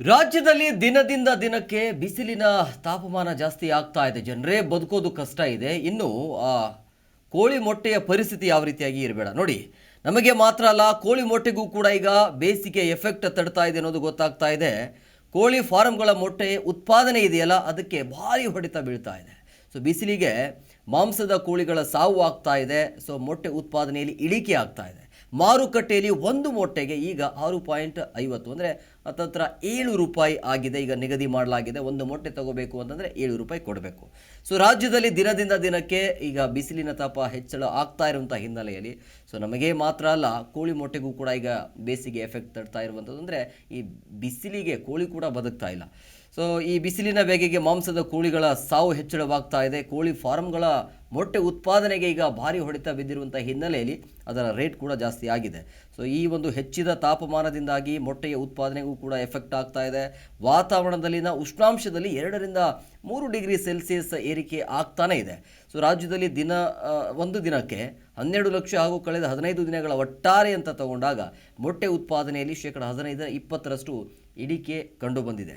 ರಾಜ್ಯದಲ್ಲಿ ದಿನದಿಂದ ದಿನಕ್ಕೆ ಬಿಸಿಲಿನ ತಾಪಮಾನ ಜಾಸ್ತಿ ಆಗ್ತಾ ಇದೆ. ಜನರೇ ಬದುಕೋದು ಕಷ್ಟ ಇದೆ. ಇನ್ನು ಕೋಳಿ ಮೊಟ್ಟೆಯ ಪರಿಸ್ಥಿತಿ ಯಾವ ರೀತಿಯಾಗಿ ಇರಬೇಡ. ನೋಡಿ, ನಮಗೆ ಮಾತ್ರ ಅಲ್ಲ, ಕೋಳಿ ಮೊಟ್ಟೆಗೂ ಕೂಡ ಈಗ ಬೇಸಿಗೆ ಎಫೆಕ್ಟ್ ತಡ್ತಾ ಇದೆ ಅನ್ನೋದು ಗೊತ್ತಾಗ್ತಾ ಇದೆ. ಕೋಳಿ ಫಾರಂಗಳ ಮೊಟ್ಟೆ ಉತ್ಪಾದನೆ ಇದೆಯಲ್ಲ, ಅದಕ್ಕೆ ಭಾರಿ ಹೊಡೆತ ಬೀಳ್ತಾ ಇದೆ. ಸೊ, ಬಿಸಿಲಿಗೆ ಮಾಂಸದ ಕೋಳಿಗಳ ಸಾವು ಆಗ್ತಾ ಇದೆ. ಸೊ, ಮೊಟ್ಟೆ ಉತ್ಪಾದನೆಯಲ್ಲಿ ಇಳಿಕೆ ಆಗ್ತಾ ಇದೆ. ಮಾರುಕಟ್ಟೆಯಲ್ಲಿ ಒಂದು ಮೊಟ್ಟೆಗೆ ಈಗ ಆರು ಪಾಯಿಂಟ್ ಐವತ್ತು ಅಂದರೆ ಹತ್ತತ್ರ ಏಳು ರೂಪಾಯಿ ಆಗಿದೆ. ಈಗ ನಿಗದಿ ಮಾಡಲಾಗಿದೆ. ಒಂದು ಮೊಟ್ಟೆ ತಗೋಬೇಕು ಅಂತಂದರೆ ಏಳು ರೂಪಾಯಿ ಕೊಡಬೇಕು. ಸೊ ರಾಜ್ಯದಲ್ಲಿ ದಿನದಿಂದ ದಿನಕ್ಕೆ ಈಗ ಬಿಸಿಲಿನ ತಾಪ ಹೆಚ್ಚಳ ಆಗ್ತಾ ಇರುವಂಥ ಹಿನ್ನೆಲೆಯಲ್ಲಿ ಸೊ ನಮಗೆ ಮಾತ್ರ ಅಲ್ಲ, ಕೋಳಿ ಮೊಟ್ಟೆಗೂ ಕೂಡ ಈಗ ಬೇಸಿಗೆ ಎಫೆಕ್ಟ್ ತಡ್ತಾ ಇರುವಂಥದ್ದು ಅಂದರೆ ಈ ಬಿಸಿಲಿಗೆ ಕೋಳಿ ಕೂಡ ಬದುಕ್ತಾ ಇಲ್ಲ. ಸೊ ಈ ಬಿಸಿಲಿನ ಬೇಗೆಗೆ ಮಾಂಸದ ಕೋಳಿಗಳ ಸಾವು ಹೆಚ್ಚಳವಾಗ್ತಾ ಇದೆ. ಕೋಳಿ ಫಾರ್ಮ್ಗಳ ಮೊಟ್ಟೆ ಉತ್ಪಾದನೆಗೆ ಈಗ ಭಾರಿ ಹೊಡೆತ ಬಿದ್ದಿರುವಂಥ ಹಿನ್ನೆಲೆಯಲ್ಲಿ ಅದರ ರೇಟ್ ಕೂಡ ಜಾಸ್ತಿ ಆಗಿದೆ. ಸೊ ಈ ಒಂದು ಹೆಚ್ಚಿದ ತಾಪಮಾನದಿಂದಾಗಿ ಮೊಟ್ಟೆಯ ಉತ್ಪಾದನೆಗೂ ಕೂಡ ಎಫೆಕ್ಟ್ ಆಗ್ತಾ ಇದೆ. ವಾತಾವರಣದಲ್ಲಿನ ಉಷ್ಣಾಂಶದಲ್ಲಿ ಎರಡರಿಂದ ಮೂರು ಡಿಗ್ರಿ ಸೆಲ್ಸಿಯಸ್ ಏರಿಕೆ ಆಗ್ತಾನೇ ಇದೆ. ಸೊ ರಾಜ್ಯದಲ್ಲಿ ದಿನ ಒಂದು ದಿನಕ್ಕೆ ಹನ್ನೆರಡು ಲಕ್ಷ ಹಾಗೂ ಕಳೆದ ಹದಿನೈದು ದಿನಗಳ ಒಟ್ಟಾರೆ ಅಂತ ತಗೊಂಡಾಗ ಮೊಟ್ಟೆ ಉತ್ಪಾದನೆಯಲ್ಲಿ ಶೇಕಡ ಹದಿನೈದರ ಇಪ್ಪತ್ತರಷ್ಟು ಇಳಿಕೆ ಕಂಡುಬಂದಿದೆ.